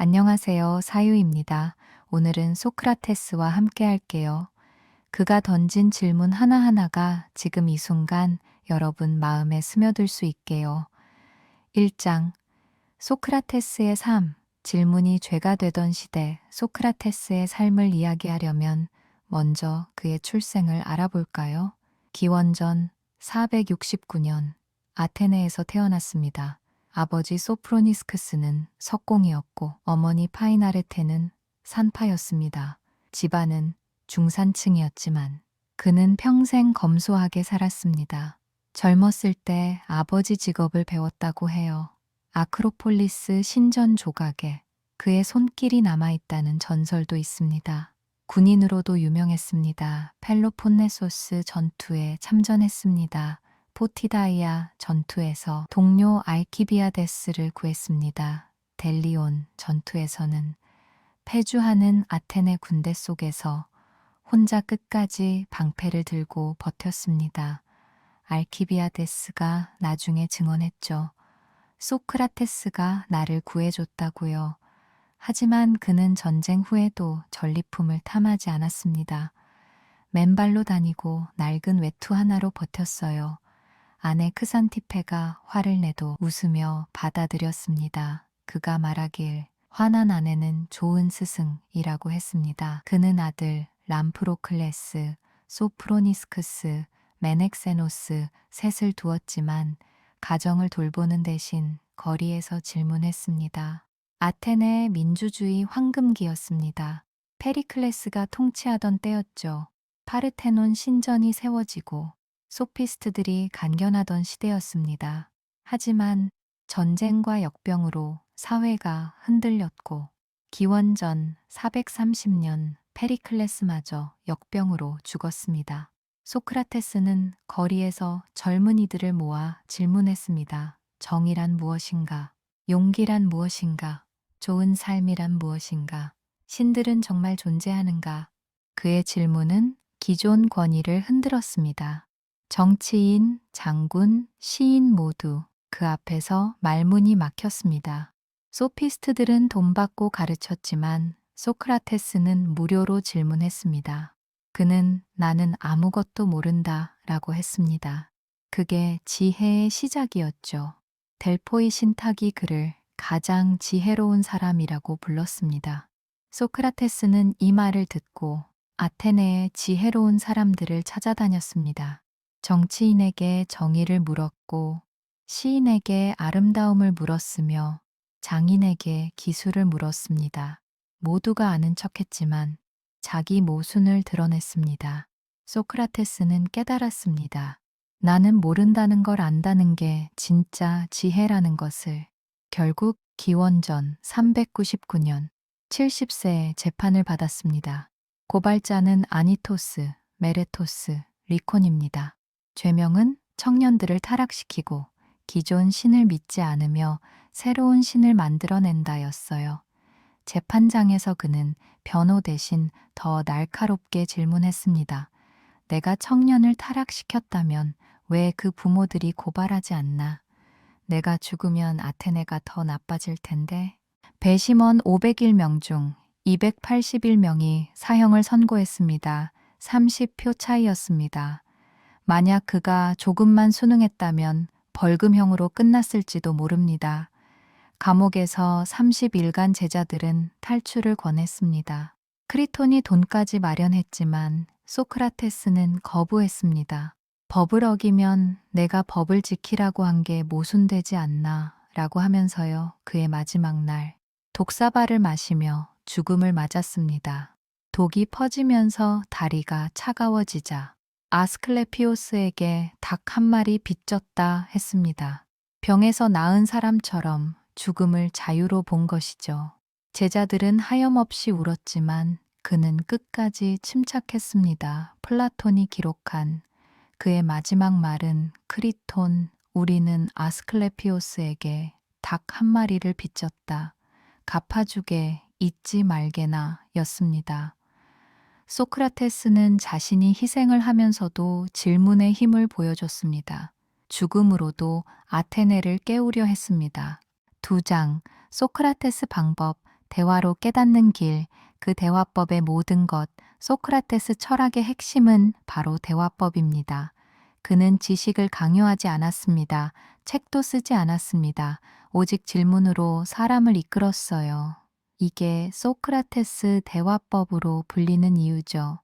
안녕하세요. 사유입니다. 오늘은 소크라테스와 함께 할게요. 그가 던진 질문 하나하나가 지금 이 순간 여러분 마음에 스며들 수 있게요. 1장 소크라테스의 삶 질문이 죄가 되던 시대 소크라테스의 삶을 이야기하려면 먼저 그의 출생을 알아볼까요? 기원전 469년 아테네에서 태어났습니다. 아버지 소프로니스크스는 석공이었고 어머니 파이나레테는 산파였습니다. 집안은 중산층이었지만 그는 평생 검소하게 살았습니다. 젊었을 때 아버지 직업을 배웠다고 해요. 아크로폴리스 신전 조각에 그의 손길이 남아있다는 전설도 있습니다. 군인으로도 유명했습니다. 펠로폰네소스 전투에 참전했습니다. 포티다이아 전투에서 동료 알키비아데스를 구했습니다. 델리온 전투에서는 패주하는 아테네 군대 속에서 혼자 끝까지 방패를 들고 버텼습니다. 알키비아데스가 나중에 증언했죠. 소크라테스가 나를 구해줬다고요. 하지만 그는 전쟁 후에도 전리품을 탐하지 않았습니다. 맨발로 다니고 낡은 외투 하나로 버텼어요. 아내 크산티페가 화를 내도 웃으며 받아들였습니다. 그가 말하길 화난 아내는 좋은 스승이라고 했습니다. 그는 아들 람프로클레스, 소프로니스크스, 메넥세노스 셋을 두었지만 가정을 돌보는 대신 거리에서 질문했습니다. 아테네의 민주주의 황금기였습니다. 페리클레스가 통치하던 때였죠. 파르테논 신전이 세워지고 소피스트들이 간견하던 시대였습니다. 하지만 전쟁과 역병으로 사회가 흔들렸고 기원전 430년 페리클레스마저 역병으로 죽었습니다. 소크라테스는 거리에서 젊은이들을 모아 질문했습니다. 정의란 무엇인가? 용기란 무엇인가? 좋은 삶이란 무엇인가? 신들은 정말 존재하는가? 그의 질문은 기존 권위를 흔들었습니다. 정치인, 장군, 시인 모두 그 앞에서 말문이 막혔습니다. 소피스트들은 돈 받고 가르쳤지만 소크라테스는 무료로 질문했습니다. 그는 나는 아무것도 모른다 라고 했습니다. 그게 지혜의 시작이었죠. 델포이 신탁이 그를 가장 지혜로운 사람이라고 불렀습니다. 소크라테스는 이 말을 듣고 아테네의 지혜로운 사람들을 찾아다녔습니다. 정치인에게 정의를 물었고 시인에게 아름다움을 물었으며 장인에게 기술을 물었습니다. 모두가 아는 척했지만 자기 모순을 드러냈습니다. 소크라테스는 깨달았습니다. 나는 모른다는 걸 안다는 게 진짜 지혜라는 것을. 결국 기원전 399년 70세에 재판을 받았습니다. 고발자는 아니토스, 메레토스, 리콘입니다. 죄명은 청년들을 타락시키고 기존 신을 믿지 않으며 새로운 신을 만들어낸다였어요. 재판장에서 그는 변호 대신 더 날카롭게 질문했습니다. 내가 청년을 타락시켰다면 왜 그 부모들이 고발하지 않나? 내가 죽으면 아테네가 더 나빠질 텐데. 배심원 501명 중 281명이 사형을 선고했습니다. 30표 차이였습니다. 만약 그가 조금만 수능했다면 벌금형으로 끝났을지도 모릅니다. 감옥에서 30일간 제자들은 탈출을 권했습니다. 크리톤이 돈까지 마련했지만 소크라테스는 거부했습니다. 법을 어기면 내가 법을 지키라고 한 게 모순되지 않나 라고 하면서요. 그의 마지막 날 독사발을 마시며 죽음을 맞았습니다. 독이 퍼지면서 다리가 차가워지자 아스클레피오스에게 닭 한 마리 빚졌다 했습니다. 병에서 나은 사람처럼 죽음을 자유로 본 것이죠. 제자들은 하염없이 울었지만 그는 끝까지 침착했습니다. 플라톤이 기록한 그의 마지막 말은 크리톤, 우리는 아스클레피오스에게 닭 한 마리를 빚졌다. 갚아주게 잊지 말게나 였습니다. 소크라테스는 자신이 희생을 하면서도 질문의 힘을 보여줬습니다. 죽음으로도 아테네를 깨우려 했습니다. 두 장, 소크라테스 방법, 대화로 깨닫는 길, 그 대화법의 모든 것, 소크라테스 철학의 핵심은 바로 대화법입니다. 그는 지식을 강요하지 않았습니다. 책도 쓰지 않았습니다. 오직 질문으로 사람을 이끌었어요. 이게 소크라테스 대화법으로 불리는 이유죠.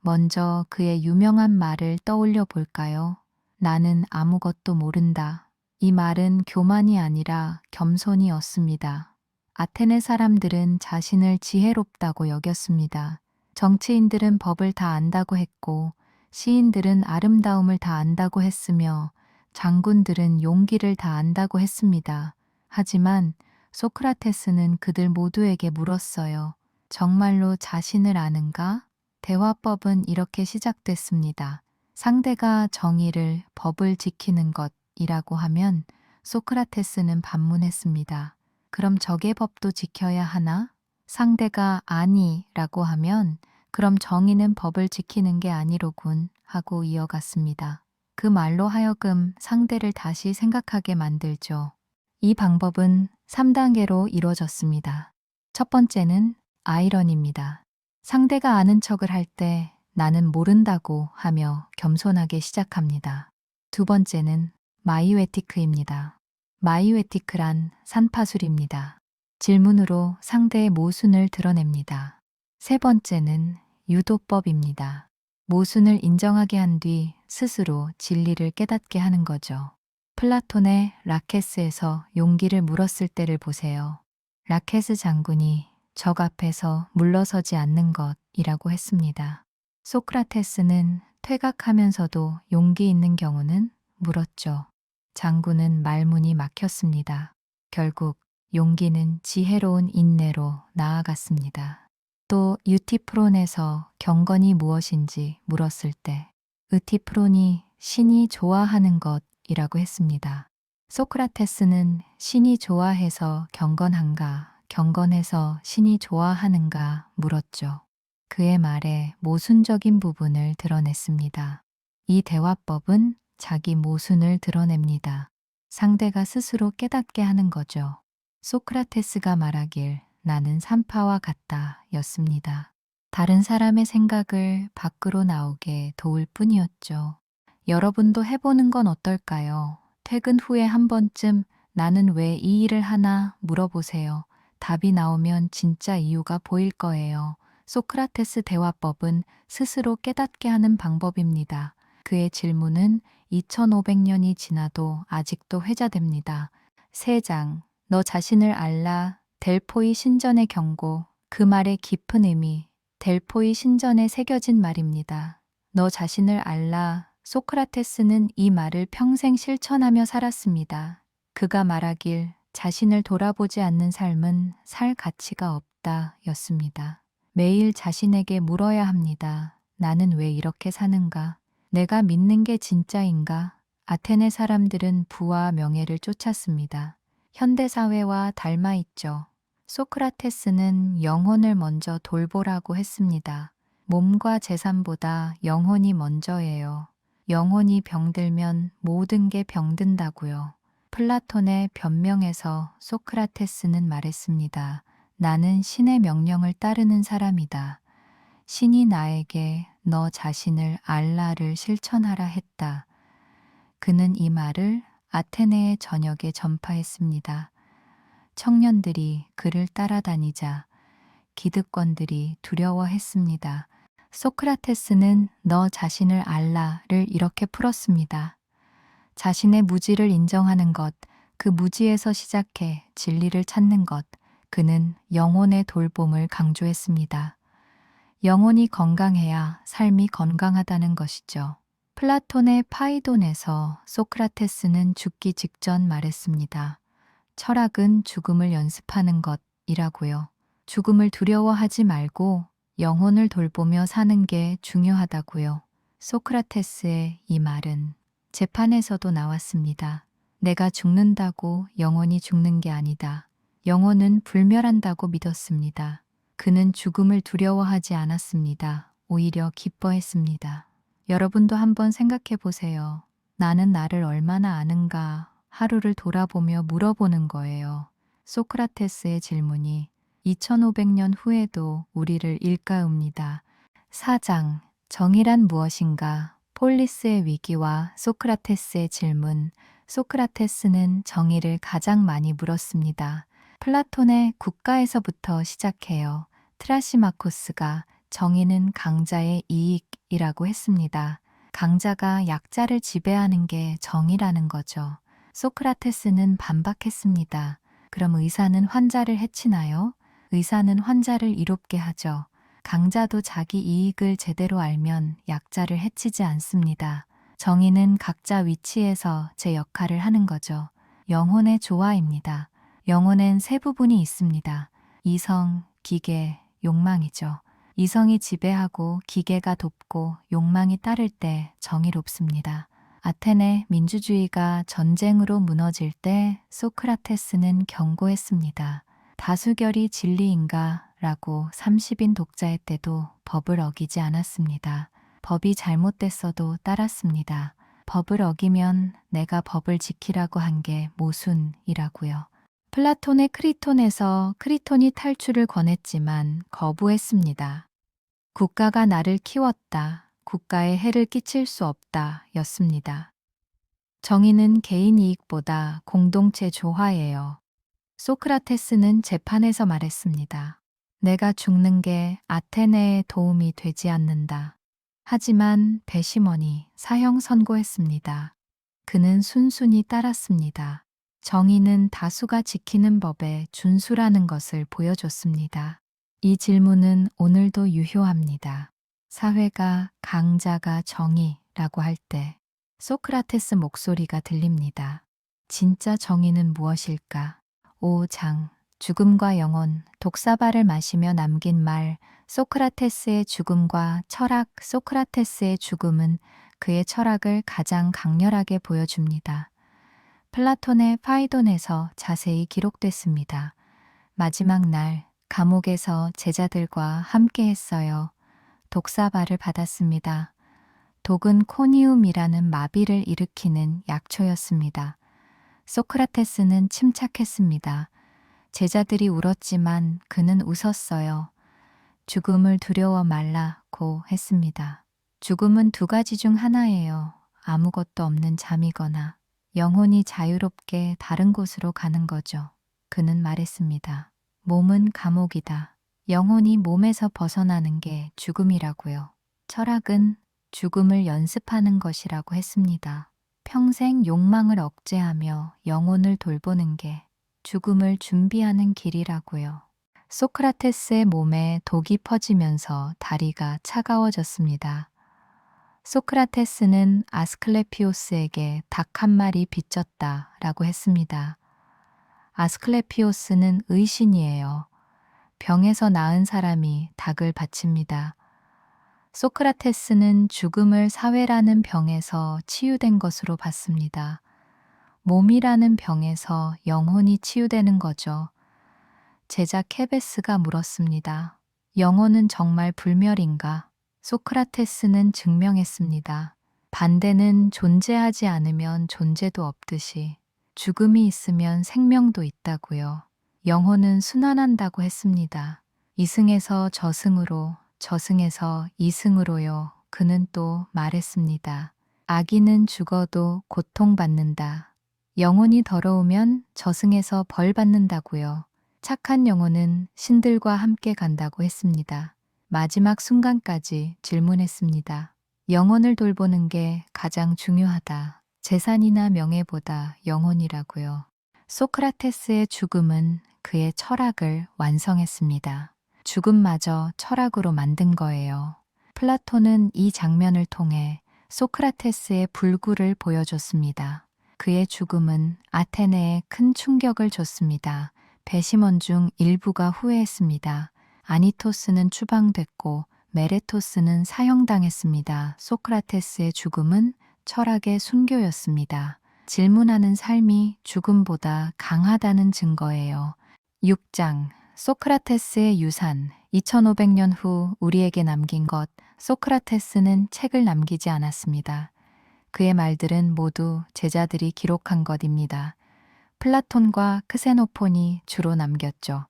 먼저 그의 유명한 말을 떠올려 볼까요? 나는 아무것도 모른다. 이 말은 교만이 아니라 겸손이었습니다. 아테네 사람들은 자신을 지혜롭다고 여겼습니다. 정치인들은 법을 다 안다고 했고, 시인들은 아름다움을 다 안다고 했으며, 장군들은 용기를 다 안다고 했습니다. 하지만 소크라테스는 그들 모두에게 물었어요. 정말로 자신을 아는가? 대화법은 이렇게 시작됐습니다. 상대가 정의를, 법을 지키는 것이라고 하면 소크라테스는 반문했습니다. 그럼 적의 법도 지켜야 하나? 상대가 아니라고 하면 그럼 정의는 법을 지키는 게 아니로군 하고 이어갔습니다. 그 말로 하여금 상대를 다시 생각하게 만들죠. 이 방법은 3단계로 이루어졌습니다. 첫 번째는 아이러니입니다. 상대가 아는 척을 할 때 나는 모른다고 하며 겸손하게 시작합니다. 두 번째는 마이웨티크입니다. 마이웨티크란 산파술입니다. 질문으로 상대의 모순을 드러냅니다. 세 번째는 유도법입니다. 모순을 인정하게 한 뒤 스스로 진리를 깨닫게 하는 거죠. 플라톤의 라케스에서 용기를 물었을 때를 보세요. 라케스 장군이 적 앞에서 물러서지 않는 것이라고 했습니다. 소크라테스는 퇴각하면서도 용기 있는 경우는 물었죠. 장군은 말문이 막혔습니다. 결국 용기는 지혜로운 인내로 나아갔습니다. 또 유티프론에서 경건이 무엇인지 물었을 때 으티프론이 신이 좋아하는 것 이라고 했습니다. 소크라테스는 신이 좋아해서 경건한가, 경건해서 신이 좋아하는가 물었죠. 그의 말에 모순적인 부분을 드러냈습니다. 이 대화법은 자기 모순을 드러냅니다. 상대가 스스로 깨닫게 하는 거죠. 소크라테스가 말하길 나는 산파와 같다 였습니다. 다른 사람의 생각을 밖으로 나오게 도울 뿐이었죠. 여러분도 해보는 건 어떨까요? 퇴근 후에 한 번쯤 나는 왜 이 일을 하나 물어보세요. 답이 나오면 진짜 이유가 보일 거예요. 소크라테스 대화법은 스스로 깨닫게 하는 방법입니다. 그의 질문은 2500년이 지나도 아직도 회자됩니다. 3장, 너 자신을 알라, 델포이 신전의 경고, 그 말의 깊은 의미, 델포이 신전에 새겨진 말입니다. 너 자신을 알라, 소크라테스는 이 말을 평생 실천하며 살았습니다. 그가 말하길 자신을 돌아보지 않는 삶은 살 가치가 없다 였습니다. 매일 자신에게 물어야 합니다. 나는 왜 이렇게 사는가? 내가 믿는 게 진짜인가? 아테네 사람들은 부와 명예를 쫓았습니다. 현대사회와 닮아 있죠. 소크라테스는 영혼을 먼저 돌보라고 했습니다. 몸과 재산보다 영혼이 먼저예요. 영혼이 병들면 모든 게 병든다고요. 플라톤의 변명에서 소크라테스는 말했습니다. 나는 신의 명령을 따르는 사람이다. 신이 나에게 너 자신을 알라를 실천하라 했다. 그는 이 말을 아테네의 전역에 전파했습니다. 청년들이 그를 따라다니자 기득권들이 두려워했습니다. 소크라테스는 너 자신을 알라를 이렇게 풀었습니다. 자신의 무지를 인정하는 것, 그 무지에서 시작해 진리를 찾는 것, 그는 영혼의 돌봄을 강조했습니다. 영혼이 건강해야 삶이 건강하다는 것이죠. 플라톤의 파이돈에서 소크라테스는 죽기 직전 말했습니다. 철학은 죽음을 연습하는 것이라고요. 죽음을 두려워하지 말고 영혼을 돌보며 사는 게 중요하다고요. 소크라테스의 이 말은 재판에서도 나왔습니다. 내가 죽는다고 영혼이 죽는 게 아니다. 영혼은 불멸한다고 믿었습니다. 그는 죽음을 두려워하지 않았습니다. 오히려 기뻐했습니다. 여러분도 한번 생각해 보세요. 나는 나를 얼마나 아는가 하루를 돌아보며 물어보는 거예요. 소크라테스의 질문이 2500년 후에도 우리를 일가읍니다. 4장 정의란 무엇인가? 폴리스의 위기와 소크라테스의 질문. 소크라테스는 정의를 가장 많이 물었습니다. 플라톤의 국가에서부터 시작해요. 트라시마코스가 정의는 강자의 이익이라고 했습니다. 강자가 약자를 지배하는 게 정의라는 거죠. 소크라테스는 반박했습니다. 그럼 의사는 환자를 해치나요? 의사는 환자를 이롭게 하죠. 강자도 자기 이익을 제대로 알면 약자를 해치지 않습니다. 정의는 각자 위치에서 제 역할을 하는 거죠. 영혼의 조화입니다. 영혼엔 세 부분이 있습니다. 이성, 기계, 욕망이죠. 이성이 지배하고 기계가 돕고 욕망이 따를 때 정의롭습니다. 아테네 민주주의가 전쟁으로 무너질 때 소크라테스는 경고했습니다. 다수결이 진리인가? 라고 30인 독자의 때도 법을 어기지 않았습니다. 법이 잘못됐어도 따랐습니다. 법을 어기면 내가 법을 지키라고 한 게 모순이라고요. 플라톤의 크리톤에서 크리톤이 탈출을 권했지만 거부했습니다. 국가가 나를 키웠다. 국가에 해를 끼칠 수 없다. 였습니다. 정의는 개인 이익보다 공동체 조화예요. 소크라테스는 재판에서 말했습니다. 내가 죽는 게 아테네에 도움이 되지 않는다. 하지만 배심원이 사형 선고했습니다. 그는 순순히 따랐습니다. 정의는 다수가 지키는 법의 준수라는 것을 보여줬습니다. 이 질문은 오늘도 유효합니다. 사회가 강자가 정의라고 할 때 소크라테스 목소리가 들립니다. 진짜 정의는 무엇일까? 5장 죽음과 영혼 독사발을 마시며 남긴 말 소크라테스의 죽음과 철학 소크라테스의 죽음은 그의 철학을 가장 강렬하게 보여줍니다. 플라톤의 파이돈에서 자세히 기록됐습니다. 마지막 날 감옥에서 제자들과 함께 했어요. 독사발을 받았습니다. 독은 코니움이라는 마비를 일으키는 약초였습니다. 소크라테스는 침착했습니다. 제자들이 울었지만 그는 웃었어요. 죽음을 두려워 말라고 했습니다. 죽음은 두 가지 중 하나예요. 아무것도 없는 잠이거나 영혼이 자유롭게 다른 곳으로 가는 거죠. 그는 말했습니다. 몸은 감옥이다. 영혼이 몸에서 벗어나는 게 죽음이라고요. 철학은 죽음을 연습하는 것이라고 했습니다. 평생 욕망을 억제하며 영혼을 돌보는 게 죽음을 준비하는 길이라고요. 소크라테스의 몸에 독이 퍼지면서 다리가 차가워졌습니다. 소크라테스는 아스클레피오스에게 닭 한 마리 빚졌다 라고 했습니다. 아스클레피오스는 의신이에요. 병에서 나은 사람이 닭을 바칩니다. 소크라테스는 죽음을 사회라는 병에서 치유된 것으로 봤습니다. 몸이라는 병에서 영혼이 치유되는 거죠. 제자 케베스가 물었습니다. 영혼은 정말 불멸인가? 소크라테스는 증명했습니다. 반대는 존재하지 않으면 존재도 없듯이 죽음이 있으면 생명도 있다고요. 영혼은 순환한다고 했습니다. 이승에서 저승으로, 저승에서 이승으로요. 그는 또 말했습니다. 아기는 죽어도 고통받는다. 영혼이 더러우면 저승에서 벌 받는다고요. 착한 영혼은 신들과 함께 간다고 했습니다. 마지막 순간까지 질문했습니다. 영혼을 돌보는 게 가장 중요하다. 재산이나 명예보다 영혼이라고요. 소크라테스의 죽음은 그의 철학을 완성했습니다. 죽음마저 철학으로 만든 거예요. 플라톤은 이 장면을 통해 소크라테스의 불구를 보여줬습니다. 그의 죽음은 아테네에 큰 충격을 줬습니다. 배심원 중 일부가 후회했습니다. 아니토스는 추방됐고 메레토스는 사형당했습니다. 소크라테스의 죽음은 철학의 순교였습니다. 질문하는 삶이 죽음보다 강하다는 증거예요. 6장 소크라테스의 유산 2500년 후 우리에게 남긴 것 소크라테스는 책을 남기지 않았습니다. 그의 말들은 모두 제자들이 기록한 것입니다. 플라톤과 크세노폰이 주로 남겼죠.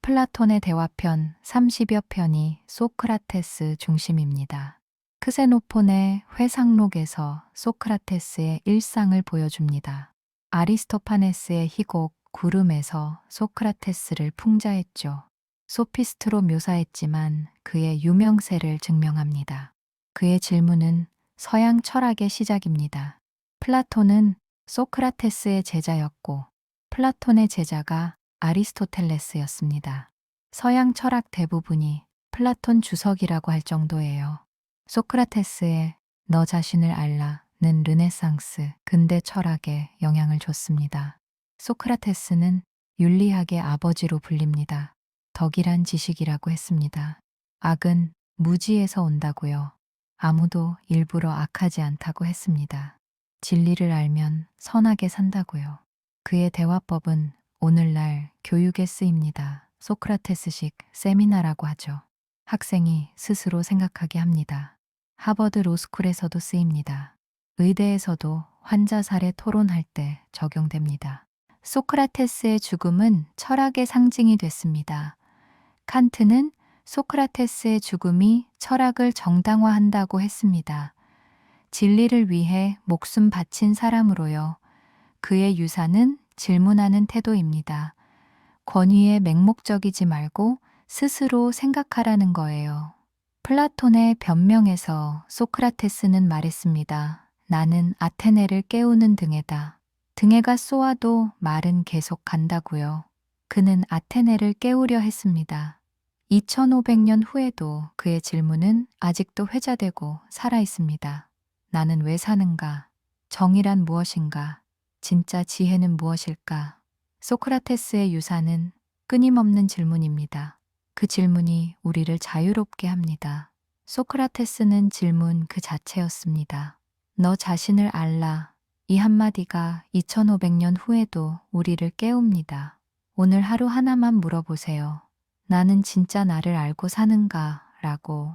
플라톤의 대화편 30여 편이 소크라테스 중심입니다. 크세노폰의 회상록에서 소크라테스의 일상을 보여줍니다. 아리스토파네스의 희곡 구름에서 소크라테스를 풍자했죠. 소피스트로 묘사했지만 그의 유명세를 증명합니다. 그의 질문은 서양 철학의 시작입니다. 플라톤은 소크라테스의 제자였고 플라톤의 제자가 아리스토텔레스였습니다. 서양 철학 대부분이 플라톤 주석이라고 할 정도예요. 소크라테스의 너 자신을 알라는 르네상스 근대 철학에 영향을 줬습니다. 소크라테스는 윤리학의 아버지로 불립니다. 덕이란 지식이라고 했습니다. 악은 무지에서 온다고요. 아무도 일부러 악하지 않다고 했습니다. 진리를 알면 선하게 산다고요. 그의 대화법은 오늘날 교육에 쓰입니다. 소크라테스식 세미나라고 하죠. 학생이 스스로 생각하게 합니다. 하버드 로스쿨에서도 쓰입니다. 의대에서도 환자 사례 토론할 때 적용됩니다. 소크라테스의 죽음은 철학의 상징이 됐습니다. 칸트는 소크라테스의 죽음이 철학을 정당화한다고 했습니다. 진리를 위해 목숨 바친 사람으로요. 그의 유산은 질문하는 태도입니다. 권위에 맹목적이지 말고 스스로 생각하라는 거예요. 플라톤의 변명에서 소크라테스는 말했습니다. 나는 아테네를 깨우는 등에다. 등에가 쏘아도 말은 계속 간다고요. 그는 아테네를 깨우려 했습니다. 2500년 후에도 그의 질문은 아직도 회자되고 살아 있습니다. 나는 왜 사는가? 정의란 무엇인가? 진짜 지혜는 무엇일까? 소크라테스의 유산은 끊임없는 질문입니다. 그 질문이 우리를 자유롭게 합니다. 소크라테스는 질문 그 자체였습니다. 너 자신을 알라. 이 한마디가 2500년 후에도 우리를 깨웁니다. 오늘 하루 하나만 물어보세요. 나는 진짜 나를 알고 사는가? 라고